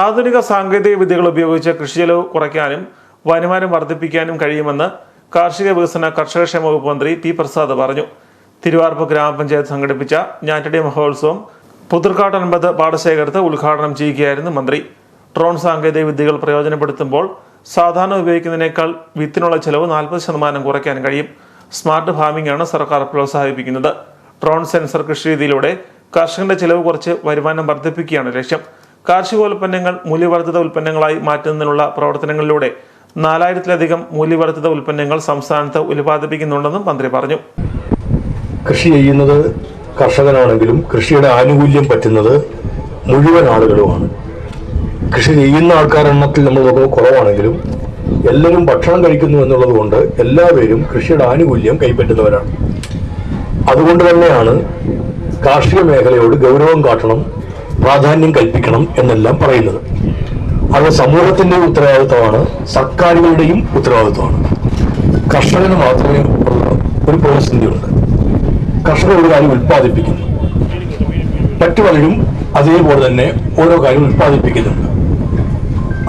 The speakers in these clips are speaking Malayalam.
ആധുനിക സാങ്കേതിക വിദ്യകൾ ഉപയോഗിച്ച് കൃഷി ചെലവ് കുറയ്ക്കാനും വരുമാനം വർദ്ധിപ്പിക്കാനും കഴിയുമെന്ന് കാർഷിക വികസന കർഷകക്ഷേമ വകുപ്പ് മന്ത്രി പി പ്രസാദ് പറഞ്ഞു. തിരുവാർപ്പ് ഗ്രാമപഞ്ചായത്ത് സംഘടിപ്പിച്ച ഞാറ്റടി മഹോത്സവം പുതിർക്കാട്ട് അൻപത് പാടശേഖരത്ത് ഉദ്ഘാടനം ചെയ്യുകയായിരുന്നു മന്ത്രി. ഡ്രോൺ സാങ്കേതിക വിദ്യകൾ പ്രയോജനപ്പെടുത്തുമ്പോൾ സാധാരണ ഉപയോഗിക്കുന്നതിനേക്കാൾ വിത്തിനുള്ള ചെലവ് നാൽപ്പത് ശതമാനം കുറയ്ക്കാൻ കഴിയും. സ്മാർട്ട് ഫാമിംഗ് ആണ് സർക്കാർ പ്രോത്സാഹിപ്പിക്കുന്നത്. ഡ്രോൺ സെൻസർ കൃഷി രീതിയിലൂടെ കർഷകന്റെ ചെലവ് കുറച്ച് വരുമാനം വർദ്ധിപ്പിക്കുകയാണ് ലക്ഷ്യം. കാർഷികോൽപ്പന്നങ്ങൾ മൂല്യവർദ്ധിത ഉൽപ്പന്നങ്ങളായി മാറ്റുന്നതിനുള്ള പ്രവർത്തനങ്ങളിലൂടെ നാലായിരത്തിലധികം മൂല്യവർദ്ധിത ഉൽപ്പന്നങ്ങൾ സംസ്ഥാനത്ത് ഉൽപ്പാദിപ്പിക്കുന്നുണ്ടെന്നും മന്ത്രി പറഞ്ഞു. കൃഷി ചെയ്യുന്നത് കർഷകനാണെങ്കിലും കൃഷിയുടെ ആനുകൂല്യം പറ്റുന്നത് മുഴുവൻ ആളുകളുമാണ്. കൃഷി ചെയ്യുന്ന ആൾക്കാരെണ്ണത്തിൽ നമ്മൾ നോക്കുമ്പോൾ കുറവാണെങ്കിലും എല്ലാവരും ഭക്ഷണം കഴിക്കുന്നു എന്നുള്ളത് കൊണ്ട് എല്ലാവരും കൃഷിയുടെ ആനുകൂല്യം കൈപ്പറ്റുന്നവരാണ്. അതുകൊണ്ട് തന്നെയാണ് കാർഷിക മേഖലയോട് ഗൗരവം കാട്ടണം. പ്രാധാന്യം കൽപ്പിക്കണം എന്നെല്ലാം പറയുന്നത്. അത് സമൂഹത്തിന്റെ ഉത്തരവാദിത്വമാണ് സർക്കാരുകളുടെയും ഉത്തരവാദിത്വമാണ്. കർഷകന് മാത്രമേ ഉള്ള ഒരു പ്രതിസന്ധിയുണ്ട്. കർഷകർ ഒരു കാര്യം ഉൽപ്പാദിപ്പിക്കുന്നു. മറ്റു പലരും അതേപോലെ തന്നെ ഓരോ കാര്യം ഉൽപ്പാദിപ്പിക്കുന്നുണ്ട്.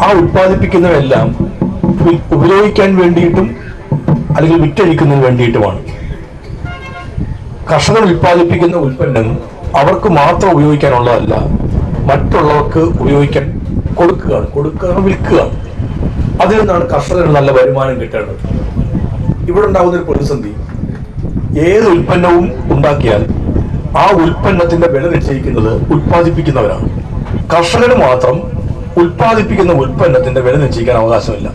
ആ ഉൽപ്പാദിപ്പിക്കുന്നതെല്ലാം ഉപയോഗിക്കാൻ വേണ്ടിയിട്ടും അല്ലെങ്കിൽ വിറ്റഴിക്കുന്നതിന് വേണ്ടിയിട്ടുമാണ്. കർഷകർ ഉൽപ്പാദിപ്പിക്കുന്ന ഉൽപ്പന്നം അവർക്ക് മാത്രം ഉപയോഗിക്കാനുള്ളതല്ല മറ്റുള്ളവർക്ക് ഉപയോഗിക്കാൻ കൊടുക്കുകയാണ് കൊടുക്കുക വിൽക്കുകയാണ്. അതിൽ നിന്നാണ് കർഷകന് നല്ല വരുമാനം കിട്ടേണ്ടത്. ഇവിടെ ഉണ്ടാകുന്ന ഒരു പ്രതിസന്ധി ഏത് ഉൽപ്പന്നവും ഉണ്ടാക്കിയാൽ ആ ഉൽപ്പന്നത്തിന്റെ വില നിശ്ചയിക്കുന്നത് ഉൽപ്പാദിപ്പിക്കുന്നവരാണ്. കർഷകന് മാത്രം ഉൽപ്പാദിപ്പിക്കുന്ന ഉൽപ്പന്നത്തിന്റെ വില നിശ്ചയിക്കാൻ അവകാശമില്ല.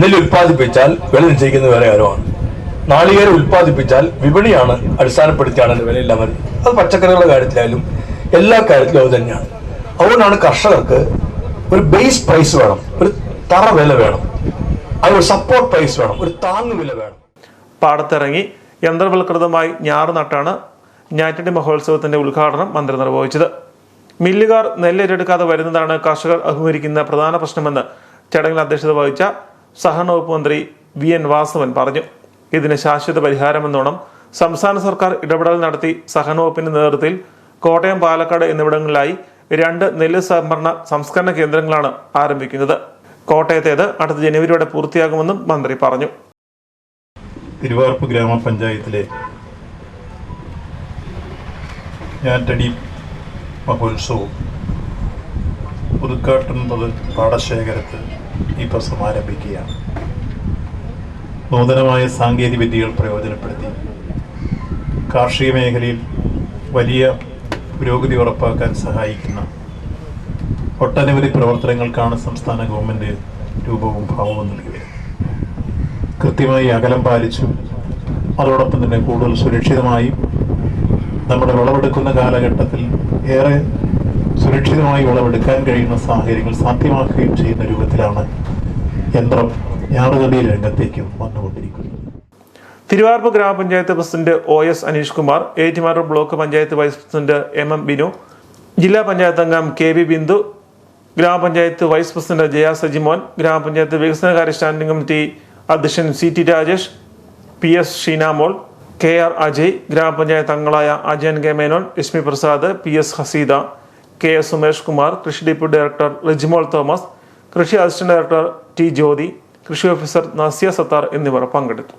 നെല്ല് ഉൽപ്പാദിപ്പിച്ചാൽ വില നിശ്ചയിക്കുന്നത് വേറെ ആരുമാണ്. നാളികേരം ഉൽപ്പാദിപ്പിച്ചാൽ വിപണിയാണ് അടിസ്ഥാനപ്പെടുത്തിയാണ് അതിന്റെ വിലയെല്ലാം അത് പച്ചക്കറികളുടെ കാര്യത്തിലായാലും എല്ലാ കാര്യത്തിലും അത് തന്നെയാണ്. അതുകൊണ്ടാണ് കർഷകർക്ക് ഒരു ബേസ് പ്രൈസ് വേണം ഒരു തറ വില വേണം അത് ഒരു സപ്പോർട്ട് പ്രൈസ് വേണം ഒരു താങ്ങു വില വേണം. പാടത്തിറങ്ങി യന്ത്രവൽകൃതമായി ഞാറ് നട്ടാണ് ഞാറ്റടി മഹോത്സവത്തിന്റെ ഉദ്ഘാടനം മന്ത്രി നിർവഹിച്ചത്. മില്ലുകാർ നെല്ലേറ്റെടുക്കാതെ വരുന്നതാണ് കർഷകർ അഭിമുഖീകരിക്കുന്ന പ്രധാന പ്രശ്നമെന്ന് ചടങ്ങിൽ അധ്യക്ഷത വഹിച്ച സഹകരണ വകുപ്പ് മന്ത്രി വി എൻ വാസവൻ പറഞ്ഞു. ഇതിന് ശാശ്വത പരിഹാരമെന്നോണം സംസ്ഥാന സർക്കാർ ഇടപെടൽ നടത്തി സഹകരണ വകുപ്പിന്റെ നേതൃത്വത്തിൽ കോട്ടയം പാലക്കാട് എന്നിവിടങ്ങളിലായി രണ്ട് നെല്ല് സംഭരണ സംസ്കരണ കേന്ദ്രങ്ങളാണ് ആരംഭിക്കുന്നത്. കോട്ടയത്തേത് അടുത്ത ജനുവരിയോടെ പൂർത്തിയാകുമെന്നും മന്ത്രി പറഞ്ഞു. തിരുവാർപ്പ് ഗ്രാമപഞ്ചായത്തിലെ ഞാറ്റടി മഹോത്സവവും പുതുക്കാട്ടുന്നത് പാടശേഖരത്ത് ഈ ഇപ്പോൾ ആരംഭിക്കുകയാണ് നൂതനമായ സാങ്കേതിക വിദ്യകൾ പ്രയോജനപ്പെടുത്തി കാർഷിക മേഖലയിൽ വലിയ പുരോഗതി ഉറപ്പാക്കാൻ സഹായിക്കുന്ന ഒട്ടനവധി പ്രവർത്തനങ്ങൾക്കാണ് സംസ്ഥാന ഗവൺമെന്റ് രൂപവും ഭാവവും നൽകി കൃത്യമായി അകലം പാലിച്ചു അതോടൊപ്പം തന്നെ കൂടുതൽ സുരക്ഷിതമായി നമ്മുടെ വിളവെടുക്കുന്ന കാലഘട്ടത്തിൽ ഏറെ സുരക്ഷിതമായി വിളവെടുക്കാൻ കഴിയുന്ന സാഹചര്യങ്ങൾ സാധ്യമാക്കുകയും ചെയ്യുന്ന രൂപത്തിലാണ് യന്ത്രം ഞാറുകളി രംഗത്തേക്കും വന്നുകൊണ്ടിരിക്കുന്നത്. Thiruvarppu grama panchayat president O S Aneesh Kumar Ettumanoor block panchayat vice president M M Binu ജില്ലാ പഞ്ചായത്ത് അംഗം കെ വി ബിന്ദു ഗ്രാമപഞ്ചായത്ത് വൈസ് പ്രസിഡന്റ് ജയ സജിമോൻ ഗ്രാമപഞ്ചായത്ത് വികസനകാര്യ സ്റ്റാൻഡിംഗ് കമ്മിറ്റി അധ്യക്ഷൻ C T Rajesh P S Sheenamol K R Ajay grama panchayat അംഗങ്ങളായ Ajayan K Menon Lakshmi Prasad P S Haseeda K S Sumesh Kumar കൃഷി ഡെപ്യൂട്ടി ഡയറക്ടർ റിജിമോൾ തോമസ് കൃഷി അസിസ്റ്റന്റ് ഡയറക്ടർ ടി ജ്യോതി കൃഷി ഓഫീസർ നസിയ സത്താർ എന്നിവർ പങ്കെടുത്തു.